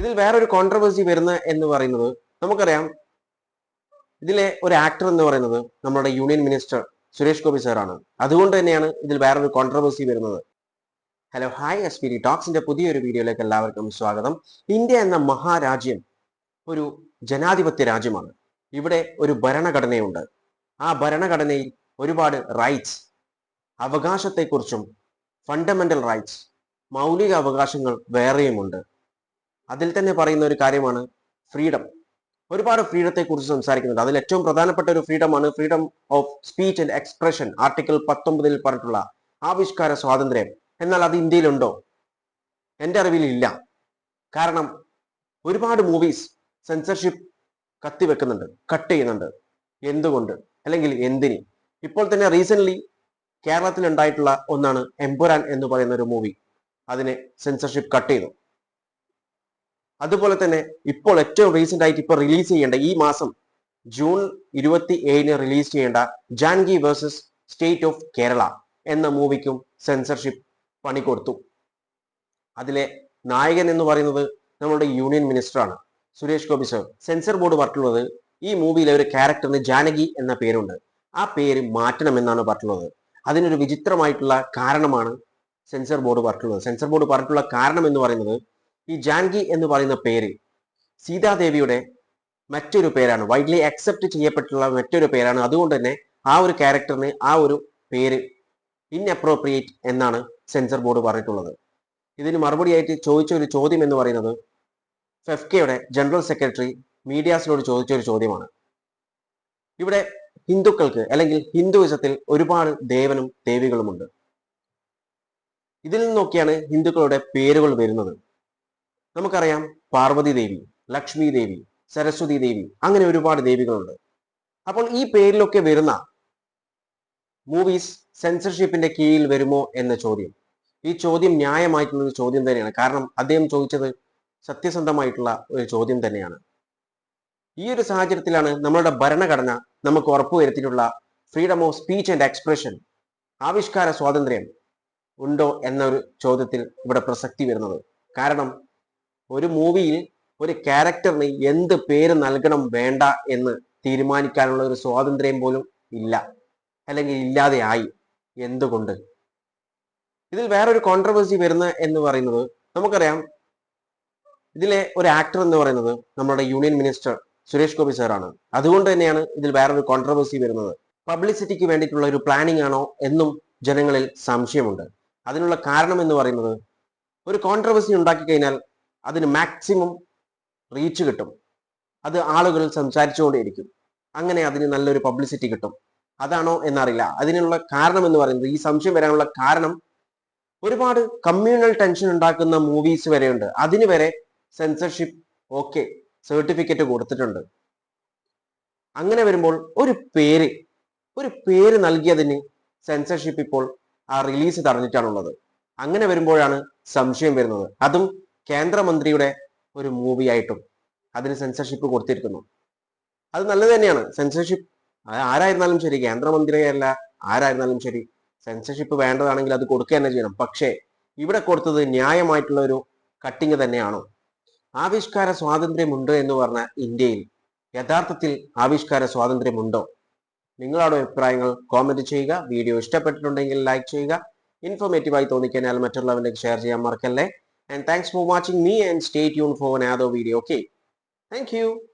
ഇതിൽ വേറൊരു കോൺട്രവേഴ്സി വരുന്ന എന്ന് പറയുന്നത് നമുക്കറിയാം. ഇതിലെ ഒരു ആക്ടർ എന്ന് പറയുന്നത് നമ്മുടെ യൂണിയൻ മിനിസ്റ്റർ സുരേഷ് ഗോപി സാറാണ് അതുകൊണ്ട് തന്നെയാണ് ഇതിൽ വേറൊരു കോൺട്രവേഴ്സി വരുന്നത്. ഹലോ ഹായ് എസ് പി ടോക്സിന്റെ പുതിയൊരു വീഡിയോയിലേക്ക് എല്ലാവർക്കും സ്വാഗതം. ഇന്ത്യ എന്ന മഹാരാജ്യം ഒരു ജനാധിപത്യ രാജ്യമാണ്. ഇവിടെ ഒരു ഭരണഘടനയുണ്ട്. ആ ഭരണഘടനയിൽ ഒരുപാട് റൈറ്റ്സ് അവകാശത്തെക്കുറിച്ചും ഫണ്ടമെന്റൽ റൈറ്റ്സ് മൗലിക അവകാശങ്ങൾ വേറെയുമുണ്ട്. അതിൽ തന്നെ പറയുന്ന ഒരു കാര്യമാണ് ഫ്രീഡം ഒരുപാട് ഫ്രീഡത്തെ കുറിച്ച് സംസാരിക്കുന്നുണ്ട് അതിൽ ഏറ്റവും പ്രധാനപ്പെട്ട ഒരു ഫ്രീഡമാണ് freedom of speech and expression article പത്തൊമ്പതിൽ പറഞ്ഞിട്ടുള്ള ആവിഷ്കാര സ്വാതന്ത്ര്യം. എന്നാൽ അത് ഇന്ത്യയിലുണ്ടോ? എന്റെ അറിവിൽ ഇല്ല. കാരണം ഒരുപാട് മൂവീസ് സെൻസർഷിപ്പ് കത്തിവെക്കുന്നുണ്ട് കട്ട് ചെയ്യുന്നുണ്ട്. എന്തുകൊണ്ട്? അല്ലെങ്കിൽ എന്തിന്? ഇപ്പോൾ തന്നെ റീസെന്റ് കേരളത്തിൽ ഉണ്ടായിട്ടുള്ള ഒന്നാണ് എംപുരാൻ എന്ന് പറയുന്ന ഒരു മൂവി അതിനെ സെൻസർഷിപ്പ് കട്ട് ചെയ്തു. അതുപോലെ തന്നെ ഇപ്പോൾ ഏറ്റവും റീസെന്റ് ആയിട്ട് ഇപ്പോൾ റിലീസ് ചെയ്യേണ്ട ഈ മാസം ജൂൺ ഇരുപത്തി ഏഴിന് റിലീസ് ചെയ്യേണ്ട Janaki versus state of Kerala എന്ന മൂവിക്കും സെൻസർഷിപ്പ് പണി കൊടുത്തു അതിലെ നായകൻ എന്ന് പറയുന്നത് നമ്മുടെ union മിനിസ്റ്ററാണ് Suresh Gopi sir censor board പറഞ്ഞിട്ടുള്ളത് ഈ മൂവിയിലെ ഒരു ക്യാരക്ടറിന് ജാനകി എന്ന പേരുണ്ട്. ആ പേര് മാറ്റണം എന്നാണ് പറഞ്ഞിട്ടുള്ളത്. അതിനൊരു വിചിത്രമായിട്ടുള്ള കാരണമാണ് സെൻസർ ബോർഡ് പറഞ്ഞിട്ടുള്ളത്. സെൻസർ ബോർഡ് പറഞ്ഞിട്ടുള്ള കാരണം എന്ന് പറയുന്നത് ഈ ജാൻകി എന്ന് പറയുന്ന പേര് സീതാദേവിയുടെ മറ്റൊരു പേരാണ്. വൈഡ്ലി അക്സെപ്റ്റ് ചെയ്യപ്പെട്ടുള്ള മറ്റൊരു പേരാണ്. അതുകൊണ്ട് തന്നെ ആ ഒരു ക്യാരക്ടറിന് ആ ഒരു പേര് ഇൻഅപ്രോപ്രിയേറ്റ് എന്നാണ് സെൻസർ ബോർഡ് പറഞ്ഞിട്ടുള്ളത്. ഇതിന് മറുപടിയായിട്ട് ചോദിച്ച ഒരു ചോദ്യം എന്ന് പറയുന്നത് ഫെഫ്കയുടെ ജനറൽ സെക്രട്ടറി മീഡിയാസിനോട് ചോദിച്ച ഒരു ചോദ്യമാണ്. ഇവിടെ ഹിന്ദുക്കൾക്ക് അല്ലെങ്കിൽ ഹിന്ദുവിസത്തിൽ ഒരുപാട് ദേവനും ദേവികളുമുണ്ട്. ഇതിൽ നോക്കിയാണ് ഹിന്ദുക്കളുടെ പേരുകൾ വരുന്നത്. നമുക്കറിയാം പാർവതി ദേവി ലക്ഷ്മി ദേവി സരസ്വതി ദേവി അങ്ങനെ ഒരുപാട് ദേവികളുണ്ട്. അപ്പോൾ ഈ പേരിലൊക്കെ വരുന്ന മൂവീസ് സെൻസർഷിപ്പിന്റെ കീഴിൽ വരുമോ എന്ന ചോദ്യം. ഈ ചോദ്യം ന്യായമായിട്ടുള്ള ചോദ്യം തന്നെയാണ്. കാരണം അദ്ദേഹം ചോദിച്ചത് സത്യസന്ധമായിട്ടുള്ള ഒരു ചോദ്യം തന്നെയാണ്. ഈ ഒരു സാഹചര്യത്തിലാണ് നമ്മളുടെ ഭരണഘടന നമുക്ക് ഉറപ്പുവരുത്തിയിട്ടുള്ള freedom of speech and expression ആവിഷ്കാര സ്വാതന്ത്ര്യം ഉണ്ടോ എന്നൊരു ചോദ്യത്തിൽ ഇവിടെ പ്രസക്തി വരുന്നത്. കാരണം ഒരു മൂവിയിൽ ഒരു ക്യാരക്ടറിന് എന്ത് പേര് നൽകണം വേണ്ട എന്ന് തീരുമാനിക്കാനുള്ള ഒരു സ്വാതന്ത്ര്യം പോലും ഇല്ല. അല്ലെങ്കിൽ ഇല്ലാതെ ആയി. എന്തുകൊണ്ട്? ഇതിൽ വേറൊരു കോൺട്രവേഴ്സി വരുന്ന എന്ന് പറയുന്നത് നമുക്കറിയാം. ഇതിലെ ഒരു ആക്ടർ എന്ന് പറയുന്നത് നമ്മുടെ യൂണിയൻ മിനിസ്റ്റർ സുരേഷ് ഗോപി സാറാണ് അതുകൊണ്ട് തന്നെയാണ് ഇതിൽ വേറൊരു കോൺട്രവേഴ്സി വരുന്നത്. പബ്ലിസിറ്റിക്ക് വേണ്ടിയിട്ടുള്ള ഒരു പ്ലാനിംഗ് ആണോ എന്നും ജനങ്ങളിൽ സംശയമുണ്ട്. അതിനുള്ള കാരണം എന്ന് പറയുന്നത് ഒരു കോൺട്രവേഴ്സി ഉണ്ടാക്കി കഴിഞ്ഞാൽ അതിന് മാക്സിമം റീച്ച് കിട്ടും. അത് ആളുകൾ സംസാരിച്ചുകൊണ്ടേയിരിക്കും. അങ്ങനെ അതിന് നല്ലൊരു പബ്ലിസിറ്റി കിട്ടും. അതാണോ എന്നറിയില്ല. അതിനുള്ള കാരണം എന്ന് പറയുന്നത് ഈ സംശയം വരാനുള്ള കാരണം ഒരുപാട് കമ്മ്യൂണൽ ടെൻഷൻ ഉണ്ടാക്കുന്ന മൂവീസ് വരെയുണ്ട്. അതിന് വരെ സെൻസർഷിപ്പ് ഓക്കെ സർട്ടിഫിക്കറ്റ് കൊടുത്തിട്ടുണ്ട്. അങ്ങനെ വരുമ്പോൾ ഒരു പേര് ഒരു പേര് നൽകിയതിന് സെൻസർഷിപ്പ് ഇപ്പോൾ ആ റിലീസ് തടഞ്ഞിട്ടാണുള്ളത്. അങ്ങനെ വരുമ്പോഴാണ് സംശയം വരുന്നത്. അതും കേന്ദ്രമന്ത്രിയുടെ ഒരു മൂവി ആയിട്ടും അതിന് സെൻസർഷിപ്പ് കൊടുത്തിരിക്കുന്നു. അത് നല്ലത് തന്നെയാണ്. സെൻസർഷിപ്പ് ആരായിരുന്നാലും ശരി കേന്ദ്രമന്ത്രിയല്ല ആരായിരുന്നാലും ശരി സെൻസർഷിപ്പ് വേണ്ടതാണെങ്കിൽ അത് കൊടുക്കുക തന്നെ ചെയ്യണം. പക്ഷേ ഇവിടെ കൊടുത്തത് ന്യായമായിട്ടുള്ള ഒരു കട്ടിങ് തന്നെയാണോ. ആവിഷ്കാര സ്വാതന്ത്ര്യമുണ്ട് എന്ന് പറഞ്ഞ ഇന്ത്യയിൽ യഥാർത്ഥത്തിൽ ആവിഷ്കാര സ്വാതന്ത്ര്യമുണ്ടോ നിങ്ങളുടെ അഭിപ്രായങ്ങൾ കോമെന്റ് ചെയ്യുക. വീഡിയോ ഇഷ്ടപ്പെട്ടിട്ടുണ്ടെങ്കിൽ ലൈക്ക് ചെയ്യുക. ഇൻഫോർമേറ്റീവായി തോന്നിക്കഴിഞ്ഞാൽ മറ്റുള്ളവരിലേക്ക് ഷെയർ ചെയ്യാൻ മറക്കല്ലേ. and thanks for watching me and stay tuned for another video okay? Thank you.